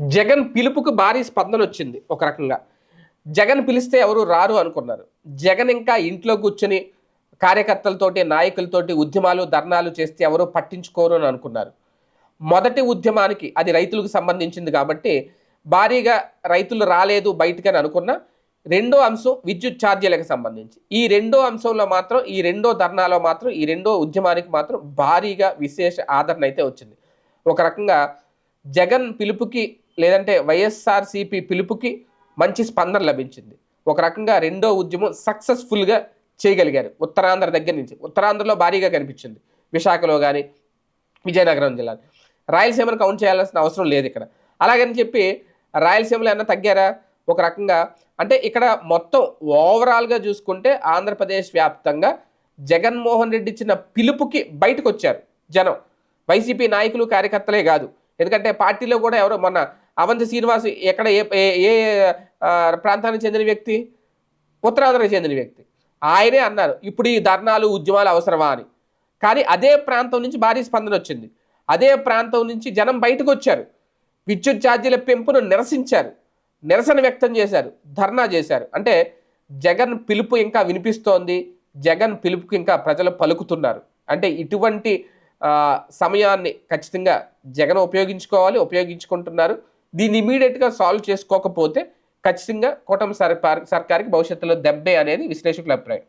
జగన్ పిలుపుకు భారీ స్పందన వచ్చింది ఒక రకంగా. జగన్ పిలిస్తే ఎవరు రారు అనుకున్నారు. జగన్ ఇంకా ఇంట్లో కూర్చొని కార్యకర్తలతోటి నాయకులతోటి ఉద్యమాలు ధర్నాలు చేస్తే ఎవరు పట్టించుకోరు అని అనుకున్నారు. మొదటి ఉద్యమానికి అది రైతులకు సంబంధించింది కాబట్టి భారీగా రైతులు రాలేదు బయటకని అనుకున్న రెండో అంశం విద్యుత్ ఛార్జీలకు సంబంధించి. ఈ రెండో అంశంలో మాత్రం ఈ రెండో ధర్నాలో మాత్రం ఈ రెండో ఉద్యమానికి మాత్రం భారీగా విశేష ఆదరణ అయితే వచ్చింది. ఒక రకంగా జగన్ పిలుపుకి లేదంటే వైఎస్ఆర్సిపి పిలుపుకి మంచి స్పందన లభించింది. ఒక రకంగా రెండో ఉద్యమం సక్సెస్ఫుల్గా చేయగలిగారు. ఉత్తరాంధ్ర దగ్గర నుంచి. ఉత్తరాంధ్రలో భారీగా కనిపించింది. విశాఖలో కానీ విజయనగరం జిల్లాలో. రాయలసీమను కౌంట్ చేయాల్సిన అవసరం లేదు ఇక్కడ. అలాగని చెప్పి రాయలసీమలో ఏమన్నా తగ్గారా? ఒక రకంగా అంటే ఇక్కడ మొత్తం ఓవరాల్గా చూసుకుంటే ఆంధ్రప్రదేశ్ వ్యాప్తంగా జగన్మోహన్ రెడ్డి ఇచ్చిన పిలుపుకి బయటకు వచ్చారు జనం. వైసీపీ నాయకులు కార్యకర్తలే కాదు. ఎందుకంటే పార్టీలో కూడా ఎవరో మొన్న అవంతి శ్రీనివాస్ ఎక్కడ ఏ ఏ- ప్రాంతానికి చెందిన వ్యక్తి? ఉత్తరాంధ్రకి చెందిన వ్యక్తి. ఆయనే అన్నారు ఇప్పుడు ఈ ధర్నాలు ఉద్యమాలు అవసరమా అని. కానీ అదే ప్రాంతం నుంచి భారీ స్పందన వచ్చింది. అదే ప్రాంతం నుంచి జనం బయటకు వచ్చారు. విద్యుత్ ఛార్జీల పెంపును నిరసించారు. నిరసన వ్యక్తం చేశారు. ధర్నా చేశారు. అంటే జగన్ పిలుపు ఇంకా వినిపిస్తోంది. జగన్ పిలుపుకి ఇంకా ప్రజలు పలుకుతున్నారు. అంటే ఇటువంటి సమయాన్ని ఖచ్చితంగా జగన్ ఉపయోగించుకోవాలి ఉపయోగించుకుంటున్నారు. దీన్ని ఇమీడియట్గా సాల్వ్ చేసుకోకపోతే ఖచ్చితంగా కూటమి సర్కార్ సర్కార్కి భవిష్యత్తులో దెబ్బే అనేది విశ్లేషకుల అభిప్రాయం.